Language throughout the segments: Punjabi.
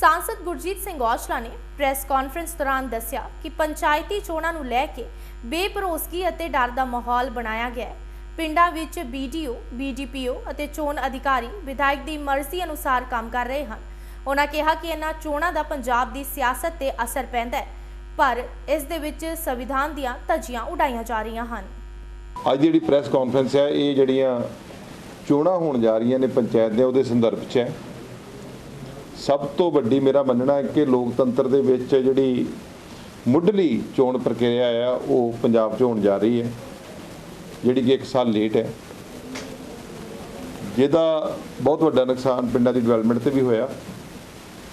ਸਾਂਸਦ ਗੁਰਜੀਤ ਸਿੰਘ ਔਜਲਾ ਨੇ ਪ੍ਰੈਸ ਕਾਨਫਰੰਸ ਦੌਰਾਨ ਦੱਸਿਆ ਕਿ ਪੰਚਾਇਤੀ ਚੋਣਾਂ ਨੂੰ ਲੈ ਕੇ ਬੇਭਰੋਸਗੀ ਅਤੇ ਡਰ ਦਾ ਮਾਹੌਲ ਬਣਾਇਆ ਗਿਆ ਹੈ ਪਿੰਡਾਂ ਵਿੱਚ ਬੀਡੀਓ ਬੀਡੀਪੀਓ ਅਤੇ ਚੋਣ ਅਧਿਕਾਰੀ ਵਿਧਾਇਕ ਦੀ ਮਰਜ਼ੀ ਅਨੁਸਾਰ ਕੰਮ ਕਰ ਰਹੇ ਹਨ ਉਹਨਾਂ ਕਿਹਾ ਕਿ ਇਹਨਾਂ ਚੋਣਾਂ ਦਾ ਪੰਜਾਬ ਦੀ ਸਿਆਸਤ ਤੇ ਅਸਰ ਪੈਂਦਾ ਹੈ ਪਰ ਇਸ ਦੇ ਵਿੱਚ ਸੰਵਿਧਾਨ ਦੀਆਂ ਧੱਜੀਆਂ ਉਡਾਈਆਂ ਜਾ ਰਹੀਆਂ ਹਨ ਅੱਜ ਜਿਹੜੀ ਪ੍ਰੈਸ ਕਾਨਫਰੰਸ ਹੈ ਇਹ ਜਿਹੜੀਆਂ ਚੋਣਾਂ ਹੋਣ ਜਾ ਰਹੀਆਂ ਨੇ ਪੰਚਾਇਤ ਦੇ ਉਹਦੇ ਸੰਦਰਭ 'ਚ ਹੈ ਸਭ ਤੋਂ ਵੱਡੀ ਮੇਰਾ ਮੰਨਣਾ ਹੈ ਕਿ ਲੋਕਤੰਤਰ ਦੇ ਵਿੱਚ ਜਿਹੜੀ ਮੁੱਢਲੀ ਚੋਣ ਪ੍ਰਕਿਰਿਆ ਆ ਉਹ ਪੰਜਾਬ 'ਚ ਹੋਣ ਜਾ ਰਹੀ ਹੈ, ਜਿਹੜੀ ਕਿ 1 ਸਾਲ ਲੇਟ ਹੈ ਜਿਹਦਾ ਬਹੁਤ ਵੱਡਾ ਨੁਕਸਾਨ ਪਿੰਡਾਂ ਦੀ ਡਿਵੈਲਪਮੈਂਟ ਤੇ ਵੀ ਹੋਇਆ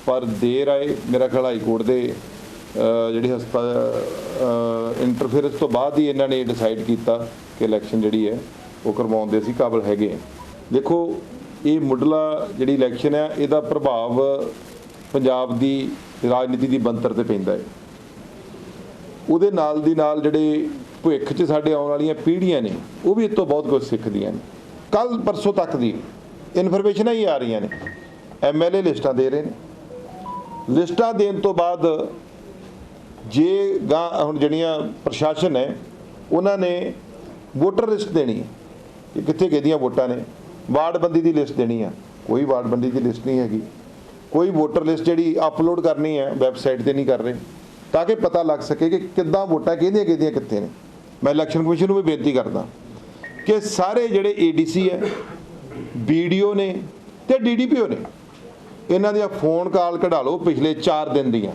ਪਰ ਦੇਰ ਆਏ ਮੇਰਾ ਖਿਆਲ ਹਾਈ ਕੋਰਟ ਦੇ ਜਿਹੜੀ ਹਸਪਤਾਲ ਇੰਟਰਫੇਰੈਂਸ ਤੋਂ ਬਾਅਦ ਹੀ ਇਹਨਾਂ ਨੇ ਡਿਸਾਈਡ ਕੀਤਾ ਕਿ ਇਲੈਕਸ਼ਨ ਜਿਹੜੀ ਹੈ, ਉਹ ਕਰਵਾਉਣ ਦੇ ਅਸੀਂ ਕਾਬਲ ਹੈਗੇ ਹਾਂ। ਦੇਖੋ ਇਹ ਮੁੱਢਲਾ ਜਿਹੜੀ ਇਲੈਕਸ਼ਨ ਹੈ, ਇਹਦਾ ਪ੍ਰਭਾਵ ਪੰਜਾਬ ਦੀ ਰਾਜਨੀਤੀ ਦੀ ਬੰਤਰ ਤੇ ਪੈਂਦਾ ਹੈ। ਉਹਦੇ ਨਾਲ ਦੀ ਨਾਲ ਜਿਹੜੇ ਭਵਿੱਖ 'ਚ ਸਾਡੇ ਆਉਣ ਵਾਲੀਆਂ ਪੀੜ੍ਹੀਆਂ ਨੇ, ਉਹ ਵੀ ਇਹ ਤੋਂ ਬਹੁਤ ਕੁਝ ਸਿੱਖਦੀਆਂ ਨੇ। ਕੱਲ ਪਰਸੋਂ ਤੱਕ ਦੀ ਇਨਫੋਰਮੇਸ਼ਨਾਂ ਹੀ ਆ ਰਹੀਆਂ ਨੇ। ਐਮਐਲਏ ਲਿਸਟਾਂ ਦੇ ਰਹੇ ਨੇ। ਲਿਸਟਾਂ ਦੇਣ ਤੋਂ ਬਾਅਦ ਜੇ ਗਾਂ ਹੁਣ ਜਿਹੜੀਆਂ ਪ੍ਰਸ਼ਾਸਨ ਹੈ, ਉਹਨਾਂ ਨੇ ਵੋਟਰ ਲਿਸਟ ਦੇਣੀ ਹੈ ਕਿ ਕਿੱਥੇ ਕਿਹਦੀਆਂ ਵੋਟਾਂ ਨੇ। ਵਾਰਡਬੰਦੀ ਦੀ ਲਿਸਟ ਦੇਣੀ ਆ। ਕੋਈ ਵਾਰਡਬੰਦੀ ਦੀ ਲਿਸਟ ਨਹੀਂ ਹੈਗੀ। ਕੋਈ ਵੋਟਰ ਲਿਸਟ ਜਿਹੜੀ ਅਪਲੋਡ ਕਰਨੀ ਹੈ, ਵੈਬਸਾਈਟ ਤੇ ਨਹੀਂ ਕਰ ਰਹੇ। ਤਾਂ ਕਿ ਪਤਾ ਲੱਗ ਸਕੇ ਕਿ ਕਿੱਦਾਂ ਵੋਟਾਂ ਕਿਹਦੀਆਂ ਕਿਹਦੀਆਂ ਕਿੱਥੇ ਨੇ। ਮੈਂ ਇਲੈਕਸ਼ਨ ਕਮਿਸ਼ਨ ਨੂੰ ਵੀ ਬੇਨਤੀ ਕਰਦਾ ਕਿ ਸਾਰੇ ਜਿਹੜੇ ਏਡੀਸੀ ਹੈ ਵੀਡੀਓ ਨੇ ਤੇ ਡੀਡੀਪੀਓ ਨੇ, ਇਹਨਾਂ ਦੀਆਂ ਫੋਨ ਕਾਲ ਕਢਾ ਲਓ ਪਿਛਲੇ 4 ਦਿਨ ਦੀਆਂ।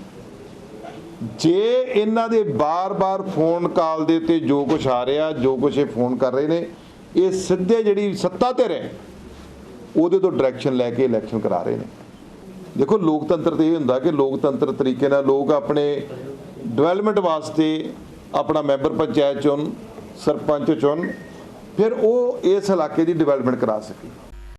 ਜੇ ਇਹਨਾਂ ਦੇ ਬਾਰ-ਬਾਰ ਫੋਨ ਕਾਲ ਦੇ ਉੱਤੇ ਜੋ ਕੁਝ ਆ ਰਿਹਾ, ਜੋ ਕੁਝ ਇਹ ਫੋਨ ਕਰ ਰਹੇ ਨੇ ਇਹ ਸਿੱਧੇ ਜਿਹੜੀ ਸੱਤਾ ਤੇ ਰਹੇ ਉਹਦੇ ਤੋਂ ਡਾਇਰੈਕਸ਼ਨ ਲੈ ਕੇ ਇਲੈਕਸ਼ਨ ਕਰਾ ਰਹੇ ਨੇ। ਦੇਖੋ, ਲੋਕਤੰਤਰ ਤੇ ਇਹ ਹੁੰਦਾ ਕਿ ਲੋਕਤੰਤਰ ਤਰੀਕੇ ਨਾਲ ਲੋਕ ਆਪਣੇ ਡਿਵੈਲਪਮੈਂਟ ਵਾਸਤੇ ਆਪਣਾ ਮੈਂਬਰ ਪੰਚਾਇਤ ਚੁਣ, ਸਰਪੰਚ ਚੁਣ, ਫਿਰ ਉਹ ਇਸ ਇਲਾਕੇ ਦੀ ਡਿਵੈਲਪਮੈਂਟ ਕਰਾ ਸਕੇ